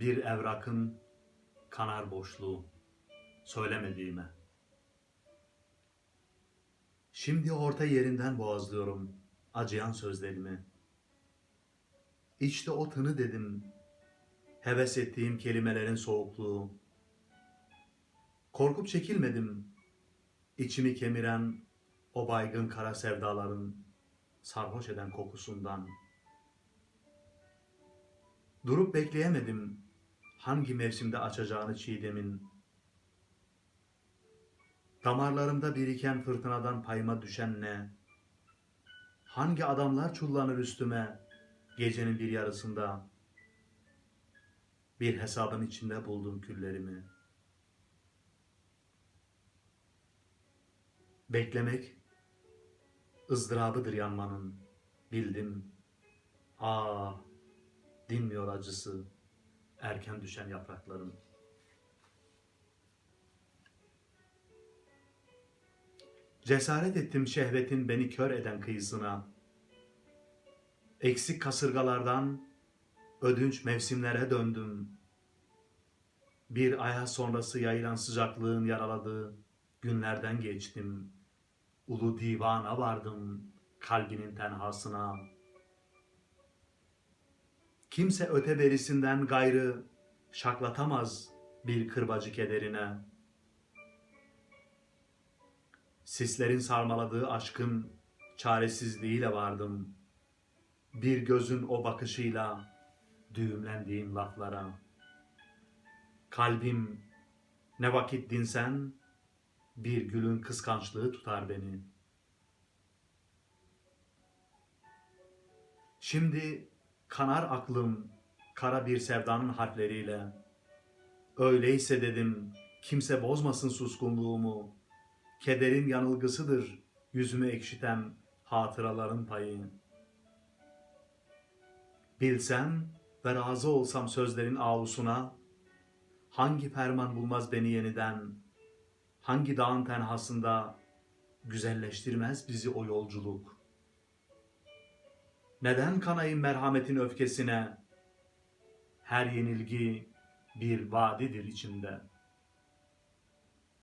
Bir evrakın kanar boşluğu söylemediğime. Şimdi orta yerinden boğazlıyorum acıyan sözlerimi. İşte o tını dedim, heves ettiğim kelimelerin soğukluğu. Korkup çekilmedim, içimi kemiren o baygın kara sevdaların sarhoş eden kokusundan. Durup bekleyemedim hangi mevsimde açacağını çiğdemin. Damarlarımda biriken fırtınadan payıma düşen ne? Hangi adamlar çullanır üstüme gecenin bir yarısında? Bir hesabın içinde buldum küllerimi. Beklemek ızdırabıdır yanmanın, bildim. Aa, dinmiyor acısı erken düşen yaprakların. Cesaret ettim şehvetin beni kör eden kıyısına. Eksik kasırgalardan ödünç mevsimlere döndüm. Bir aya sonrası yayılan sıcaklığın yaraladığı günlerden geçtim. Ulu divana vardım kalbinin tenhasına. Kimse öte berisinden gayrı şaklatamaz bir kırbacı kederine. Sislerin sarmaladığı aşkın çaresizliğiyle vardım. Bir gözün o bakışıyla düğümlendiğin laflara. Kalbim ne vakit dinsen bir gülün kıskançlığı tutar beni. Şimdi kanar aklım kara bir sevdanın harfleriyle. Öyleyse dedim kimse bozmasın suskunluğumu. Kederin yanılgısıdır yüzümü ekşiten hatıraların payı. Bilsem ve razı olsam sözlerin avusuna, hangi ferman bulmaz beni yeniden, hangi dağın tenhasında güzelleştirmez bizi o yolculuk. Neden kanayım merhametin öfkesine? Her yenilgi bir vadidir içimde.''